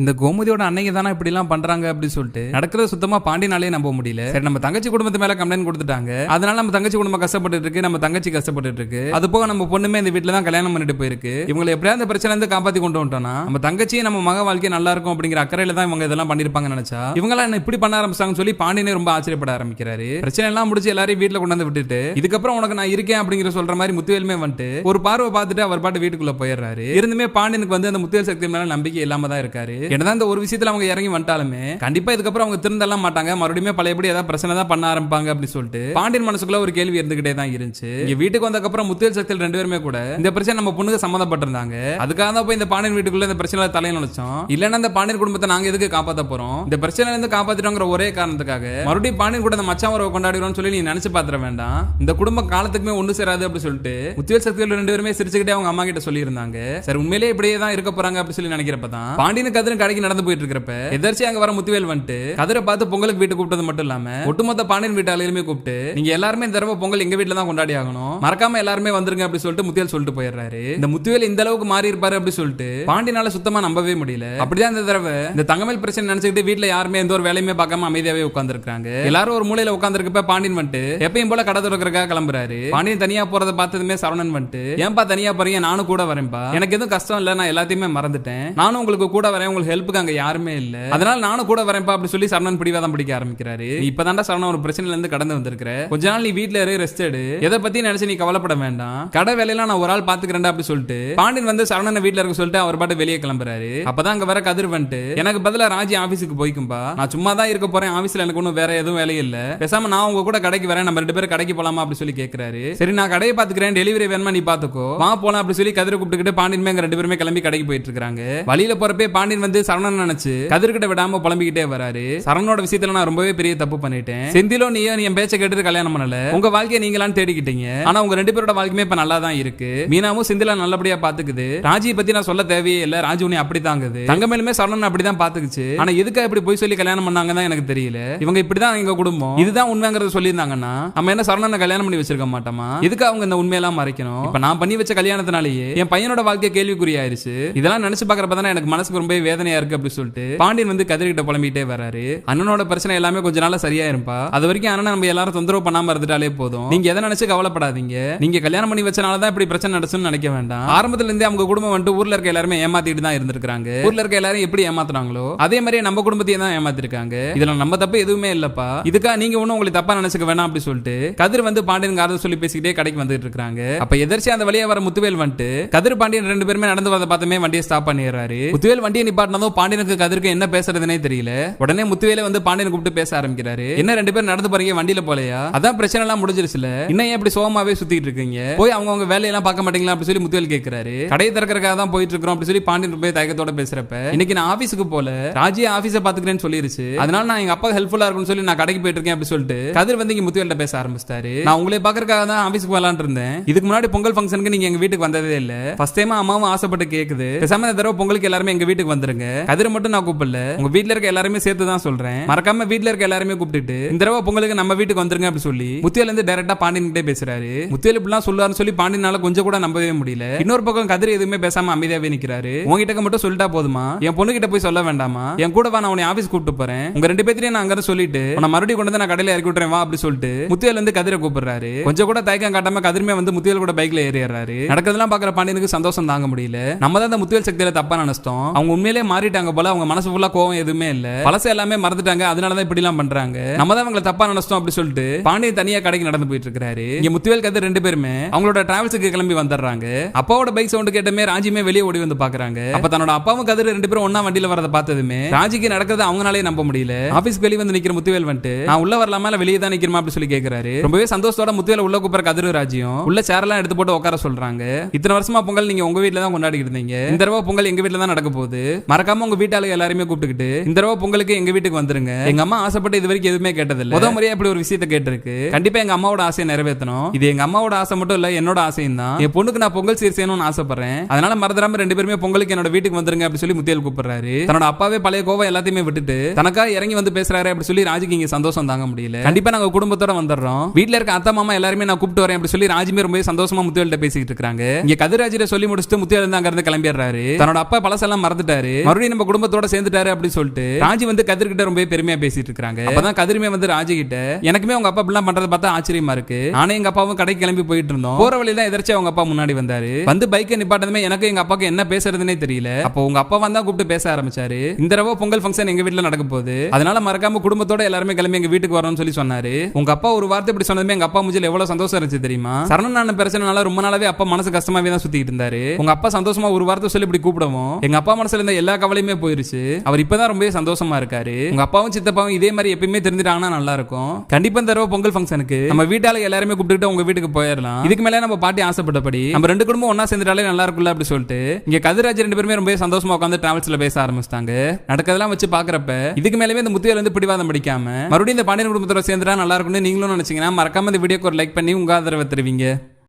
இந்த கோமதியோட அன்னைக்கு தானே இப்படி எல்லாம் பண்றாங்க அப்படின்னு சொல்லிட்டு நடக்கிறத சுத்தமா பாண்டினாலே நம்ப முடியல. சரி நம்ம தங்கச்சி குடும்பத்து மேல கம்ப்ளைண்ட் கொடுத்துட்டாங்க. அதனால நம்ம தங்கச்சி குடும்பம் கஷ்டப்பட்டு இருக்கு நம்ம தங்கச்சி கஷ்டப்பட்டு இருக்கு. அது போக நம்ம பொண்ணுமே இந்த வீட்டுல தான் கல்யாணம் பண்ணிட்டு போயிருக்கு. இவங்களை எப்படியா இந்த பிரச்சனை இருந்து காப்பாத்தி கொண்டு வந்துட்டோம்னா நம்ம தங்கச்சி நம்ம மக வாழ்க்கை நல்லா இருக்கும் அப்படிங்கிற அக்கறையில தான் இவங்க இதெல்லாம் பண்ணிருப்பாங்க நினைச்சா இவங்க என்ன இப்படி பண்ண ஆரம்பிச்சாங்கன்னு சொல்லி பாண்டியனே ரொம்ப ஆச்சரியப்பட ஆரம்பிக்கிறாரு. பிரச்சனை எல்லாம் முடிச்சு எல்லாரையும் வீட்டுல கொண்டு வந்து விட்டுட்டு இதுக்கப்புறம் உனக்கு நான் இருக்கேன் அப்படிங்கிற சொல்ற மாதிரி முத்துவேலுமே வந்துட்டு ஒரு பார்வை பார்த்துட்டு அவர் பாட்டு வீட்டுக்குள்ள போயிடுறாரு. இருந்துமே பாண்டியனுக்கு வந்து அந்த முத்துவேல் சக்தி மேல நம்பிக்கை இல்லாம தான் இருக்காரு. என்னதான் இந்த ஒரு விஷயத்துல அவங்க இறங்கி வந்துட்டாலுமே கண்டிப்பா இதுக்கப்புறம் அவங்க திருந்தெல்லாம் மாட்டாங்க. மறுபடியும் பழையபடி ஏதாவது பிரச்சனை தான் பண்ண ஆரம்பிப்பாங்க அப்படின்னு சொல்லிட்டு பாண்டியன் மனசுக்குள்ள ஒரு கேள்வி இருந்துகிட்டே தான் இருந்துச்சு. இங்க வீட்டுக்கு வந்ததுக்கப்புறம் முத்தியல் சக்தியில் ரெண்டு பேருமே கூட இந்த பிரச்சனை நம்ம பொண்ணுக்கு சம்மந்தப்பட்டிருந்தாங்க. அதுக்காக தான் போய் இந்த பாண்டியன் வீட்டுக்குள்ள இந்த பிரச்சனை தலையை நினைச்சோம். இல்லைன்னா இந்த பாண்டியன் குடும்பத்தை நாங்க எதுக்கு காப்பாத்த போறோம்? இந்த பிரச்சனை இருந்து காப்பாத்திட்டோங்கிற ஒரே காரணத்துக்காக மறுபடியும் பாண்டியன் கூட இந்த மச்சான் உறவை கொண்டாடுறோம்னு சொல்லி நீ நினைச்சு பாத்திர வேண்டாம். இந்த குடும்பம் காலத்துக்குமே ஒண்ணு சேராது அப்படி சொல்லிட்டு முத்தியல் சக்தியில் ரெண்டு பேருமே சிரிச்சுக்கிட்டே அவங்க அம்மா கிட்ட சொல்லியிருந்தாங்க. சரி உண்மையிலேயே இப்படியே தான் இருக்க போறாங்க அப்படின்னு சொல்லி நினைக்கிறப்ப தான் பாண்டியனுக்கு கதிரும் கடைக்கு நடந்து போயிட்டு இருக்கிறப்ப எதிர்ச்சி அங்க வர முத்துவேல் வந்துட்டு கதிரை பார்த்து பொங்கலுக்கு வீட்டு கூப்பிட்டது மட்டும் இல்லாம ஒட்டுமொத்த பாண்டியன் வீட்டாலையுமே கூப்பிட்டு நீங்க எல்லாருமே இந்த தடவை பொங்கல் எங்க வீட்டுல தான் கொண்டாடி ஆகணும் மறக்காம எல்லாருமே வந்துருங்க அப்படி சொல்லிட்டு முத்துவேல் சொல்லிட்டு போயிடுறாரு. இந்த முத்துவேல் இந்த அளவுக்கு மாறி இருப்பாரு அப்படி சொல்லிட்டு பாண்டியனால சுத்தமா நம்பவே முடியல. அப்படிதான் இந்த தடவை இந்த தங்கமேல் பிரச்சனை நினைச்சுக்கிட்டு வீட்டுல யாருமே எந்த ஒரு வேலையுமே பார்க்காம அமைதியாவே உட்கார்ந்துருக்காங்க எல்லாரும் ஒரு மூலையில உட்கார்ந்துருக்கப்ப பாண்டியன் வந்துட்டு எப்பயும் போல கடை திறக்கிறதுக்காக கிளம்புறாரு. பாண்டியன் தனியா போறத பார்த்ததுமே சரவணன் வந்துட்டு ஏன்பா தனியா போறீங்க? நானும் கூட வரேன்பா. எனக்கு எதுவும் கஷ்டம் இல்ல நான் எல்லாத்தையுமே மறந்துட்டேன். நானும் உங்களுக்கு கூட வரேன் உங்களுக்கு ஹெல்ப்புக்கு அங்க யாருமே இல்ல. அதனால நானும் கூட வரேன்ப்பா அப்படி சொல்லி சரவணன் பிடிவாதம் பிடிக்க ஆரம்பிக்கிறாரு. இப்பதான்டா சரவணன் ஒரு பிரச்சனையில இருந்து கடந்து வந்திருக்கிற. கொஞ்ச நாள் நீ வீட்ல இரு ரெஸ்ட் எடு. எதை பத்தி நினைச்சு நீ கவலைப்பட வேண்டாம். கடை வேலையெல்லாம் நான் ஒரு ஆள் பாத்துக்கிறேன்டா அப்படி சொல்லிட்டு பாண்டியன் வந்து சரவணனை வீட்ல இருக்க சொல்லிட்டு அவர் பாட்டு வெளியே கிளம்புறாரு. அப்பதான் அங்க வர கதிர் வந்துட்டு எனக்கு பதிலா ராஜி ஆபீஸுக்கு போய்க்கும்பா. நான் சும்மா தான் இருக்க போறேன். ஆபீஸ்ல எனக்கு ஒன்றும் வேற எதுவும் வேலையும் இல்ல. பேசாம நான் உங்க கூட கடைக்கு வரேன். நம்ம ரெண்டு பேரும் கடைக்கு போலாமா? அப்படி சொல்லி கேக்குறாரு. சரி நான் கடையை பாத்துக்கிறேன். டெலிவரி வேணுமா நீ பாத்துக்கோ. வா போலாம். அப்படி சொல்லி கதிரை கூப்பிட்டுக்கிட்டு பாண்டியன் அங்க ரெண்டு பேருமே கிளம்பி கடைக்கு போயிட்டு இருக்காங்க வழியில போறப்பே பாண்டியன் வந்து வந்து சரணன் நினைச்சு கதிர்கிட்ட விடாம புலம்பிக்கிட்டே வராரு. சரணோட விஷயத்துல நான் ரொம்பவே பெரிய தப்பு பண்ணிட்டேன். செந்திலோ நீயோ என் பேச்ச கேட்டு கல்யாணம் பண்ணல. உங்க வாழ்க்கையை நீங்களான்னு தேடிக்கிட்டீங்க. ஆனா உங்க ரெண்டு பேரோட வாழ்க்கையுமே இப்ப நல்லா தான் இருக்கு. மீனாவும் செந்திலா நல்லபடியா பாத்துக்குது. ராஜி பத்தி நான் சொல்ல தேவையே இல்ல. ராஜு உன்னை அப்படி தாங்குது. தங்கமேலுமே சரணன் அப்படிதான் பாத்துக்குச்சு. ஆனா எதுக்கா இப்படி போய் சொல்லி கல்யாணம் பண்ணாங்க தான் எனக்கு தெரியல. இவங்க இப்படிதான் எங்க குடும்பம். இதுதான் உண்மைங்கிறத சொல்லியிருந்தாங்கன்னா நம்ம என்ன சரணனை கல்யாணம் பண்ணி வச்சிருக்க மாட்டோமா? எதுக்கு அவங்க இந்த உண்மையெல்லாம் மறைக்கணும்? இப்ப நான் பண்ணி வச்ச கல்யாணத்தினாலேயே என் பையனோட வாழ்க்கை கேள்விக்குறியாயிருச்சு. இதெல்லாம் நினைச்சு பாக்குறப்ப தானே எனக்கு மனசுக்கு ரொம்பவே வேதனையா இருக்கு அப்படின்னு சொல்லிட்டு பாண்டியன் வந்து கதிர்கிட்ட புலம்பிட்டே வராரு. அண்ணனோட பிரச்சனை எல்லாமே கொஞ்ச நாளா சரியா இருப்பா அது வரைக்கும் அண்ணன் நம்ம எல்லாரும் தொந்தரவு பண்ணாம இருந்துட்டாலே போதும். நீங்க எதை நினைச்சு கவலைப்படாதீங்க. நீங்க கல்யாணம் பண்ணி வச்சனால தான் இப்படி பிரச்சனை நடச்சுன்னு நினைக்க வேண்டாம். ஆரம்பத்துல இருந்தே அவங்க குடும்பம் வந்துட்டு ஊர்ல இருக்க எல்லாருமே ஏமாத்திட்டு தான் இருந்திருக்காங்க ஊர்ல இருக்க எல்லாரும் எப்படி ஏமாத்துறாங்களோ அதே மாதிரியே நம்ம குடும்பத்தையும் தான் ஏமாத்திருக்காங்க. இதுல நம்ம தப்பு எதுவுமே இல்லப்பா. இதுக்கா நீங்க ஒண்ணும் உங்களுக்கு தப்பா நினைச்சுக்க வேணாம் அப்படி சொல்லிட்டு கதிர் வந்து பாண்டியன் காரத சொல்லி பேசிக்கிட்டே கடைக்கு வந்துட்டு இருக்காங்க. அப்ப எதிர்ச்சி அந்த வழியா வர முத்துவேல் வந்துட்டு கதிர் பாண்டியன் ரெண்டு பேருமே நடந்து வரத பார்த்துமே வண்டியை ஸ்டாப் பண்ணிடுறாரு. முத்துவேல் வண்டியை நிப்பா நிப்பாட்டினதும் பாண்டியனுக்கு கதிர்க்கு என்ன பேசுறதுனே தெரியல. உடனே முத்துவேல வந்து பாண்டியன் கூப்பிட்டு பேச ஆரம்பிக்கிறாரு. என்ன ரெண்டு பேரும் நடந்து போறீங்க வண்டியில போலையா? அதான் பிரச்சனை எல்லாம் முடிஞ்சிருச்சுல. இன்னும் இப்படி சோகமாவே சுத்திட்டு இருக்கீங்க? போய் அவங்க அவங்க வேலையெல்லாம் பார்க்க மாட்டீங்களா அப்படின்னு சொல்லி முத்துவேல் கேட்கிறாரு கடையை திறக்கிறக்காக தான் போயிட்டு இருக்கிறோம் அப்படி சொல்லி பாண்டியன் போய் தயக்கத்தோட பேசுறப்ப இன்னைக்கு நான் ஆபீஸுக்கு போல ராஜியா ஆபீஸை பாத்துக்கிறேன்னு சொல்லிருச்சு. அதனால நான் எங்க அப்பா ஹெல்ப்ஃபுல்லா இருக்கும்னு சொல்லி நான் கடைக்கு போயிட்டு இருக்கேன் அப்படி சொல்லிட்டு கதிர் வந்து இங்க முத்துவேல்ட்ட பேச ஆரம்பிச்சிட்டாரு. நான் உங்களை பாக்குறக்காக தான் ஆபீஸுக்கு வரலான்னு இருந்தேன். இதுக்கு முன்னாடி பொங்கல் ஃபங்க்ஷனுக்கு நீங்க எங்க வீட்டுக்கு வந்ததே இல்ல. ஃபர்ஸ்ட் டைம் அம்மாவும் ஆசைப்பட்டு கேக்குது. பேசாம இந்த தடவை பொங்கலுக்கு எல்லாருமே எங்க வீட்டுக்கு வந்துருங்க. கதிரை மட்டும் நான் கூப்பிடல. உங்க வீட்டுல இருக்க எல்லாருமே சேர்த்து தான் சொல்றேன். மறக்காம வீட்டுல இருக்க எல்லாருமே கூப்பிட்டுட்டு இந்த தடவை பொங்கலுக்கு நம்ம வீட்டுக்கு வந்துருங்க அப்படி சொல்லி முத்தியால இருந்து டைரக்டா பாண்டியன் கிட்டே பேசுறாரு. முத்தியல் இப்படிலாம் சொல்லுவாருன்னு சொல்லி பாண்டியனால கொஞ்சம் கூட நம்பவே முடியல. இன்னொரு பக்கம் கதிர் எதுவுமே பேசாம அமைதியாவே நிக்கிறாரு. உங்ககிட்ட மட்டும் சொல்லிட்டா போதுமா? என் பொண்ணு கிட்ட போய் சொல்ல வேண்டாமா? என் கூட வா நான் உன்னை ஆபீஸ் கூப்பிட்டு போறேன். உங்க ரெண்டு பேர்த்தையும் நான் அங்க சொல்லிட்டு உன்னை மறுபடியும் கொண்டு வந்து நான் கடையில இறக்கி விட்டுறேன் வா அப்படி சொல்லிட்டு முத்தியல் வந்து கதிரை கூப்பிடுறாரு. கொஞ்சம் கூட தயக்கம் காட்டாம கதிர்மே வந்து முத்தியல் கூட பைக்ல ஏறிடுறாரு. நடக்கிறதெல்லாம் பாக்குற பாண்டியனுக்கு சந்தோஷம் தாங்க முடியல. நம்ம தான் இந்த முத்தியல் சக்தியில தப்பா நினைச்சிட்டோம். அவங்க உண்மையிலே மாறிட்டாங்க போல அவங்க மனசு ஃபுல்லா கோவம் எதுவுமே இல்ல. பழச எல்லாமே மறந்துட்டாங்க அதனாலதான் இப்படி எல்லாம் பண்றாங்க. நம்ம தான் அவங்களை தப்பா நினைச்சோம் அப்படி சொல்லிட்டு பாண்டியன் தனியா கடைக்கு நடந்து போயிட்டு இருக்காரு இங்க முத்துவேல் கதை ரெண்டு பேருமே அவங்களோட டிராவல்ஸுக்கு கிளம்பி வந்துடுறாங்க. அப்பாவோட பைக் சவுண்ட் கேட்டமே ராஜியுமே வெளியே ஓடி வந்து பாக்குறாங்க. அப்ப தன்னோட அப்பாவும் கதிர ரெண்டு பேரும் ஒண்ணா வண்டியில வரதை பார்த்ததுமே ராஜிக்கு நடக்கிறது அவங்களாலே நம்ப முடியல. ஆபீஸ்க்கு வெளியே வந்து நிக்கிற முத்துவேல் வந்துட்டு நான் உள்ள வரலாமா இல்ல வெளியே தான் நிக்கிறமா அப்படி சொல்லி கேக்குறாரு. ரொம்பவே சந்தோஷத்தோட முத்துவேல உள்ள கூப்பிட கதிர ராஜியும் உள்ள சேரெல்லாம் எடுத்து போட்டு உட்கார சொல்றாங்க. இத்தனை வருஷமா பொங்கல் நீங்க உங்க வீட்டுல தான் கொண்டாடிட்டு இருந்தீங்க. இந்த தடவை பொங்கல் எங்க வீட்டுல தான் நடக்க போகுது. மறக்காம உங்க வீட்டாளுங்க எல்லாருமே கூப்பிட்டுக்கிட்டு இந்த தடவை பொங்கலுக்கு எங்க வீட்டுக்கு வந்துருங்க. எங்க அம்மா ஆசைப்பட்டு இது வரைக்கும் எதுவுமே கேட்டதில்ல. முத முறையா இப்படி ஒரு விஷயத்தை கேட்டிருக்கு. கண்டிப்பா எங்க அம்மாவோட ஆசையை நிறைவேற்றணும். இது எங்க அம்மாவோட ஆசை மட்டும் இல்ல என்னோட ஆசையும் தான். என் பொண்ணுக்கு நான் பொங்கல் சீர் செய்யணும்னு ஆசைப்படுறேன். அதனால மறந்துடாம ரெண்டு பேருமே பொங்கலுக்கு என்னோட வீட்டுக்கு வந்துருங்க அப்படி சொல்லி முத்தியல் கூப்பிடுறாரு. தன்னோட அப்பாவே பழைய கோவம் எல்லாத்தையுமே விட்டுட்டு தனக்கா இறங்கி வந்து பேசுறாரு அப்படி சொல்லி ராஜுக்கு இங்க சந்தோஷம் தாங்க முடியல. கண்டிப்பா நாங்க குடும்பத்தோட வந்துடுறோம். வீட்ல இருக்க அத்தை மாமா எல்லாருமே நான் கூப்பிட்டு வரேன் அப்படி சொல்லி ராஜுமே ரொம்ப சந்தோஷமா முத்துவேல்கிட்ட பேசிக்கிட்டு இருக்காங்க. இங்க கதிராஜிட்ட சொல்லி முடிச்சுட்டு முத்தியால் இருந்து அங்க இருந்து கிளம்பிடுறாரு. தன்னோட அப்பா பழசெல்லாம் மறந்துட்டாரு. மறுபடியும் நம்ம குடும்பத்தோட சேர்ந்துட்டாரு அப்படின்னு சொல்லிட்டு ராஜி வந்து கதிர் கிட்ட ரொம்ப பெருமையா பேசிட்டு இருக்காங்க. அப்பதான் கதிருமே வந்து ராஜி கிட்ட எனக்குமே உங்க அப்பா இப்படிலாம் பண்றதை பார்த்தா ஆச்சரியமா இருக்கு. நானே எங்க அப்பாவும் கடைக்கு கிளம்பி போயிட்டு இருந்தோம். போற வழியில தான் எதிர்த்து அவங்க அப்பா முன்னாடி வந்தாரு. வந்து பைக்கை நிப்பாட்டதுமே எனக்கு எங்க அப்பாவுக்கு என்ன பேசுறதுனே தெரியல. அப்போ உங்க அப்பா வந்தா கூப்பிட்டு பேச ஆரம்பிச்சாரு. இந்த தடவை பொங்கல் ஃபங்க்ஷன் எங்க வீட்டுல நடக்க போகுது. அதனால மறக்காம குடும்பத்தோட எல்லாருமே கிளம்பி எங்க வீட்டுக்கு வரணும்னு சொல்லி சொன்னாரு. உங்க அப்பா ஒரு வார்த்தை இப்படி சொன்னதுமே எங்க அப்பா மூஞ்சில எவ்வளவு சந்தோஷம் இருந்துச்சு தெரியுமா? சரணனான பிரச்சனைனால ரொம்ப நாளாவே அப்பா மனசு கஷ்டமாவே தான் சுத்திட்டு இருந்தாரு. உங்க அப்பா சந்தோஷமா ஒரு வார்த்தை சொல்லி இப்படி கூப்பிடவும் எங்க அப்பா மனசுல இருந்த எல்லா கவலையுமே போயிருச்சு. அவர் இப்பதான் ரொம்பவே சந்தோஷமா இருக்காரு. உங்க அப்பாவும் சித்தப்பாவும் இதே மாதிரி எப்பயுமே தெரிஞ்சிட்டாங்கன்னா நல்லா இருக்கும் கண்டிப்பா இந்த தடவை பொங்கல் ஃபங்க்ஷனுக்கு நம்ம வீட்டால எல்லாருமே கூப்பிட்டு உங்க வீட்டுக்கு போயிடலாம். இதுக்கு மேலே நம்ம பாட்டி ஆசைப்பட்டபடி நம்ம ரெண்டு குடும்பம் ஒன்னா சேர்ந்துட்டாலே நல்லா இருக்கும்ல அப்படி சொல்லிட்டு இங்க கதிராஜ் ரெண்டு பேருமே ரொம்ப சந்தோஷமா உட்காந்து டிராவல்ஸ்ல பேச ஆரம்பிச்சிட்டாங்க. நடக்கதெல்லாம் வச்சு பாக்குறப்ப இதுக்கு மேலே இந்த முத்தியில இருந்து பிடிவாதம் படிக்காம மறுபடியும் இந்த பாண்டியன் குடும்பத்தோட சேர்ந்துட்டா நல்லா இருக்கும்னு நீங்களும் நினைச்சீங்கன்னா மறக்காம இந்த வீடியோக்கு ஒரு லைக் பண்ணி உங்க ஆதரவை தருவீங்க.